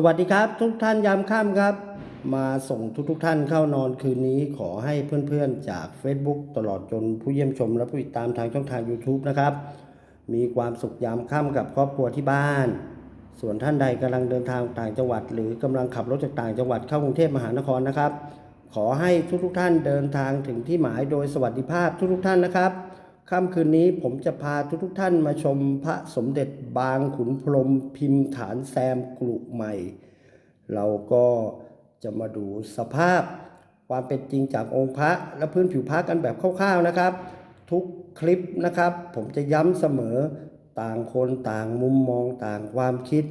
สวัสดีครับทุกท่านยามค่ำครับ มาส่งทุกทท่านเข้านอนคืนนี้ขอให้เพื่อนๆจาก Facebook ตลอดจนผู้เยี่ยมชมและผู้ติดตามทางช่องทาง YouTube นะครับ มีความสุขยามค่ำกับครอบครัวที่บ้าน ส่วนท่านใดกำลังเดินทางต่างจังหวัด หรือกำลังขับรถจากต่างจังหวัดเข้ากรุงเทพมหานครนะครับ ขอให้ทุกๆท่านเดินทางถึงที่หมายโดยสวัสดิภาพทุกๆท่านนะครับ ค่ำคืนนี้ผมจะพาทุกๆท่านมาชมพระสมเด็จบางขุนพรมพิมพ์ฐานแซมกรุใหม่ เราก็จะมาดูสภาพความเป็นจริงจากองค์พระและพื้นผิวพระกันแบบคร่าวๆนะครับ ทุกคลิปนะครับ ผมจะย้ำเสมอต่างคนต่างมุมมองต่างความคิด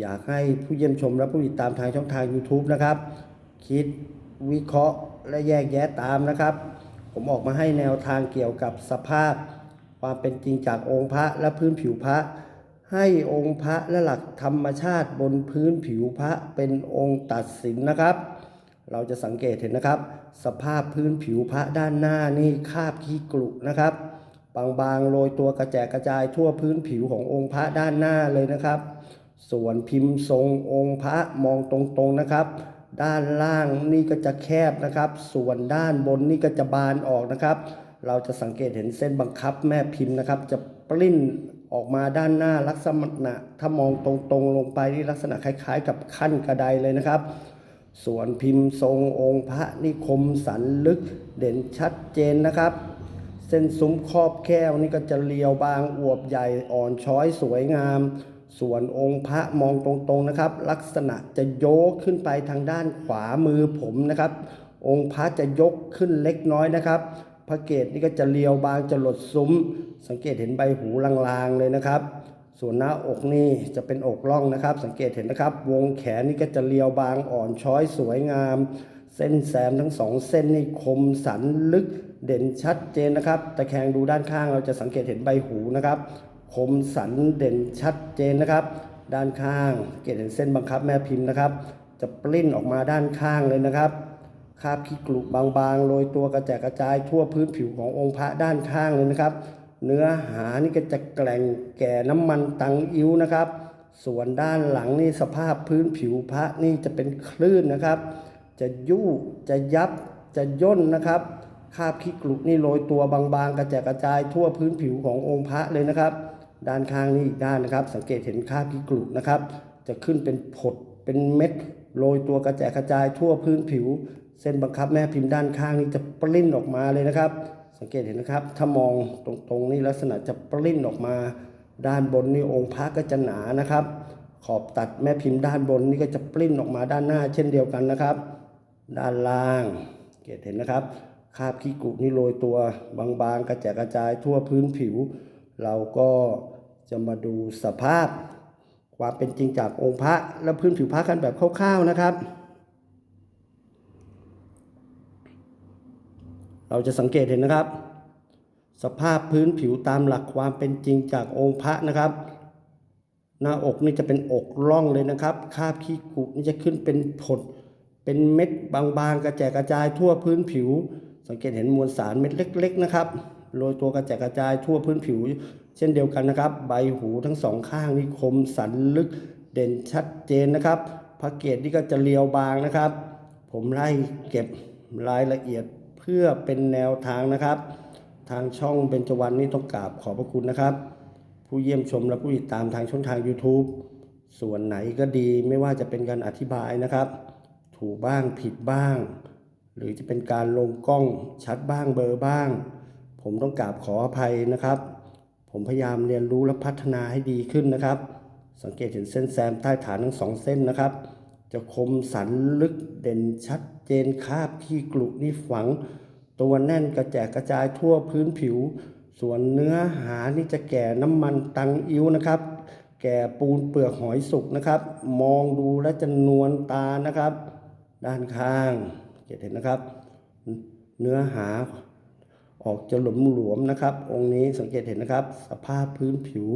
อยากให้ผู้เยี่ยมชมและผู้ติดตามทางช่องทาง YouTube นะครับ คิดวิเคราะห์และแยกแยะตามนะครับ ผมออกมาให้แนวทางเกี่ยวกับสภาพ ความเป็นจริงจากองค์พระและพื้นผิวพระ ให้องค์พระและหลักธรรมชาติบนพื้นผิวพระเป็นองค์ตัดสินนะครับ เราจะสังเกตเห็นนะครับ สภาพพื้นผิวพระด้านหน้านี่คาบขี้กรุนะครับ บางๆโรยตัวกระแจกกระจายทั่วพื้นผิวขององค์พระด้านหน้าเลยนะครับ ส่วนพิมพ์ทรงองค์พระมองตรงๆนะครับ ด้านล่างนี่ก็จะแคบนะครับ ส่วนด้านบนนี่ก็จะบานออกนะครับ เราจะสังเกตเห็นเส้นบังคับแม่พิมพ์นะครับ จะปลิ้นออกมาด้านหน้าลักษณะ ถ้ามองตรงๆลงไปนี่ลักษณะคล้ายๆ กับขั้นกระไดเลยนะครับ ส่วนพิมพ์ทรงองค์พระนิคมสันลึกเด่นชัดเจนนะครับ เส้นซุ้มครอบแก้วนี่ก็จะเรียวบางอวบใหญ่อ่อนช้อยสวยงาม ส่วนองค์พระมองตรงๆนะครับ ลักษณะจะโยกขึ้นไปทางด้านขวามือผมนะครับ องค์พระจะยกขึ้นเล็กน้อยนะครับ พระเกศนี่ก็จะเรียวบางจะหลดซุ้ม สังเกตเห็นใบหูลางๆเลยนะครับ ส่วนหน้าอกนี่จะเป็นอกล่องนะครับ สังเกตเห็นนะครับ วงแขนนี่ก็จะเรียวบางอ่อนช้อยสวยงาม เส้นแซมทั้งสองเส้นนี่คมสันลึกเด่นชัดเจนนะครับตะแคงดูด้านข้างเราจะสังเกตเห็นใบหูนะครับ คมสันเด่นชัดเจนนะครับ ด้านข้างเกตเห็นเส้นบังคับแม่พิมพ์นะครับ จะปลิ้นออกมาด้านข้างเลยนะครับคาบขี้กลุบบางๆโรยตัวกระแจกกระจายทั่วพื้นผิวขององค์พระด้านข้างเลยนะครับ เนื้อหานี่ก็จะแกล่งแก่น้ำมันตังอิ้วนะครับ ส่วนด้านหลังนี่สภาพพื้นผิวพระนี่จะเป็นคลื่นนะครับ จะยู่จะยับจะย่นนะครับคาบขี้กลุบนี่โรยตัวบางๆ กระแจกกระจายทั่วพื้นผิวขององค์พระเลยนะครับ ด้านข้างนี่อีกด้านนะครับ สังเกตเห็นคราบขี้กลุนะครับ จะขึ้นเป็นผดเป็นเม็ดโรยตัวกระแจกกระจายทั่วพื้นผิว เส้นบังคับแม่พิมพ์ด้านข้างนี่จะปลิ้นออกมาเลยนะครับ สังเกตเห็นนะครับ ถ้ามองตรงๆนี่ลักษณะจะปลิ้นออกมา ด้านบนนี่องค์พระก็จะหนานะครับ ขอบตัดแม่พิมพ์ด้านบนนี่ก็จะปลิ้นออกมาด้านหน้า เช่นเดียวกันนะครับ ด้านล่างเกตเห็นนะครับคาบขี้กุนี่โรยตัวบางๆกระแจกกระจายทั่วพื้นผิว เราก็ จะมาดูสภาพ ความเป็นจริงจากองค์พระและพื้นผิวพระกันแบบคร่าวๆนะครับ เราจะสังเกตเห็นนะครับ สภาพพื้นผิวตามหลักความเป็นจริงจากองค์พระนะครับ หน้าอกนี่จะเป็นอกร่องเลยนะครับคาบขี้กุนี่จะขึ้นเป็นผดเป็นเม็ดบางๆ กระแจกกระจายทั่วพื้นผิว สังเกตเห็นมวลสารเม็ดเล็ก ๆ นะครับ โรยตัวกระแจกกระจายทั่วพื้นผิว เช่นเดียวกันนะครับ ใบหูทั้งสองข้างนี่คมสันลึกเด่นชัดเจนนะครับพระเกศนี่ก็จะเรียวบางนะครับ ผมไล่เก็บรายละเอียดเพื่อเป็นแนวทางนะครับ ทางช่องเบญจวรรณนี่ต้องกราบขอบพระคุณนะครับ ผู้เยี่ยมชมและผู้ติดตามทางช่องทาง YouTube ส่วนไหนก็ดีไม่ว่าจะเป็นการอธิบายนะครับ ถูกบ้างผิดบ้าง หรือจะเป็นการลงกล้องชัดบ้างเบลอบ้าง ผมต้องกราบขออภัยนะครับ ผมพยายามเรียนรู้และพัฒนาให้ดีขึ้นนะครับ สังเกตเห็นเส้นแซมใต้ฐานทั้งสองเส้นนะครับ จะคมสันลึกเด่นชัดเจนคาบขี้กลุนี่ฝัง ตัวแน่นกระแจกกระจายทั่วพื้นผิว ส่วนเนื้อหานี่จะแก่น้ำมันตังอิ้วนะครับแก่ปูนเปลือกหอยสุกนะครับ มองดูและจะนวลตานะครับ ด้านข้างเห็นนะครับ เนื้อหา ออกจะหลมหลวมนะครับ องค์นี้สังเกตเห็นนะครับ สภาพพื้นผิว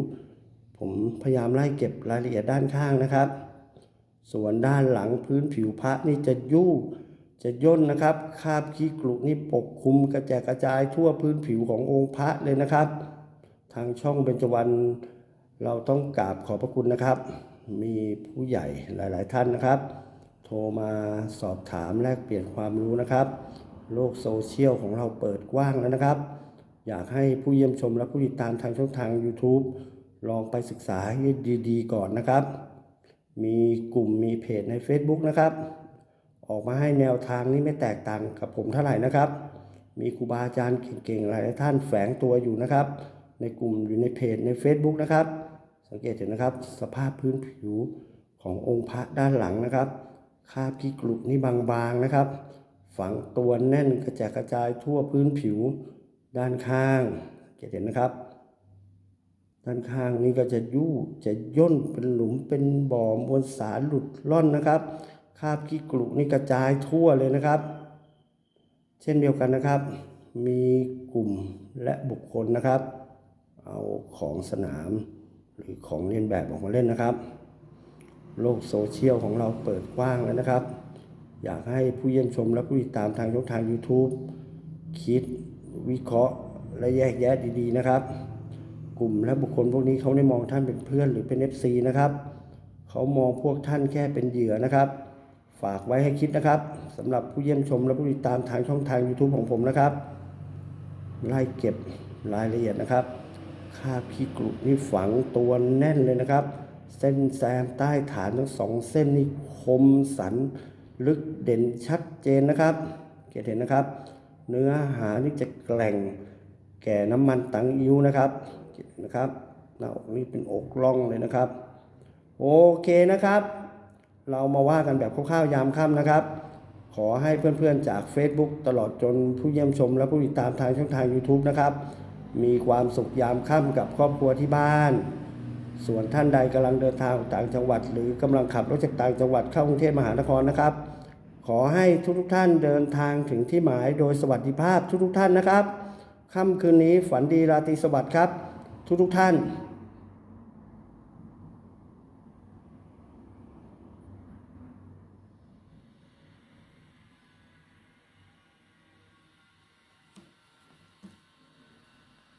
ผมพยายามไล่เก็บรายละเอียดด้านข้างนะครับ ส่วนด้านหลังพื้นผิวพระนี่จะยู่จะย่นนะครับคาบขี้กลุนี่ปกคลุมกระแจกกระจายทั่วพื้นผิวขององค์พระเลยนะครับ ทางช่องเบญจวรรณเราต้องกราบขอบพระคุณนะครับ มีผู้ใหญ่หลาย ๆ ท่านนะครับ โทรมาสอบถามแลกเปลี่ยนความรู้นะครับ โลกโซเชียลของเราเปิดกว้างแล้วนะครับ อยากให้ผู้เยี่ยมชมและผู้ติดตามทางช่องทาง YouTube ลองไปศึกษาให้ดีๆ ก่อนนะครับ มีกลุ่มมีเพจใน Facebook นะครับ ออกมาให้แนวทางนี้ไม่แตกต่างกับผมเท่าไหร่นะครับ มีครูบาอาจารย์เก่งๆ หลายท่านแฝงตัวอยู่นะครับ ในกลุ่มอยู่ในเพจใน Facebook นะครับ สังเกตเห็นนะครับ สภาพพื้นผิวขององค์พระด้านหลังนะครับ คาบขี้กรุนี่บางๆนะครับ ฝังตัวแน่นกระจายกระจายทั่วพื้นผิวด้านข้างเกตเห็นนะครับ ด้านข้างนี้ก็จะยู่จะย่นเป็นหลุมเป็นบ่อมวลสารหลุดล่อนนะครับคราบขี้กรุนี่กระจายทั่วเลยนะครับ เช่นเดียวกันนะครับ มีกลุ่มและบุคคลนะครับ เอาของสนามหรือของเลียนแบบออกมาเล่นนะครับ โลกโซเชียลของเราเปิดกว้างแล้วนะครับ อยากให้ผู้เยี่ยมชมและผู้ติดตามทางช่องทาง YouTube คิดวิเคราะห์และแยกแยะดีๆนะครับ กลุ่มและบุคคลพวกนี้เขาไม่มองท่านเป็นเพื่อนหรือเป็น FC นะครับเขามองพวกท่านแค่เป็นเหยื่อนะครับ ฝากไว้ให้คิดนะครับสำหรับผู้เยี่ยมชมและผู้ติดตามทางช่องทาง YouTube ของผมนะครับไล่เก็บรายละเอียดนะครับคราบขี้กรุนี่ฝังตัวแน่นเลยนะครับ เส้นแซมใต้ฐานทั้งสองเส้นนี่คมสัน ลึกเด่นชัดเจนนะครับเกตเห็นนะครับ เนื้อหานี่จะแกร่งแก่น้ำมันตังอิ้วนะครับเกตนนะครับหน้าอกนี่เป็นอกล่องเลยนะครับ โอเคนะครับ เรามาว่ากันแบบคร่าวๆยามค่ำนะครับ ขอให้เพื่อนๆจาก Facebook ตลอดจนผู้เยี่ยมชม และผู้ติดตามทางช่องทาง YouTube นะครับ มีความสุขยามค่ำกับครอบครัวที่บ้าน ส่วนท่านใดกำลังเดินทางต่างจังหวัด หรือกำลังขับรถจากต่างจังหวัดเข้ากรุงเทพมหานครนะครับ ขอให้ทุกๆท่านเดินทางถึงที่หมายโดยสวัสดิภาพทุกๆท่านนะครับค่ำคืนนี้ฝันดีราตรีสวัสดิ์ครับ ทุกๆท่าน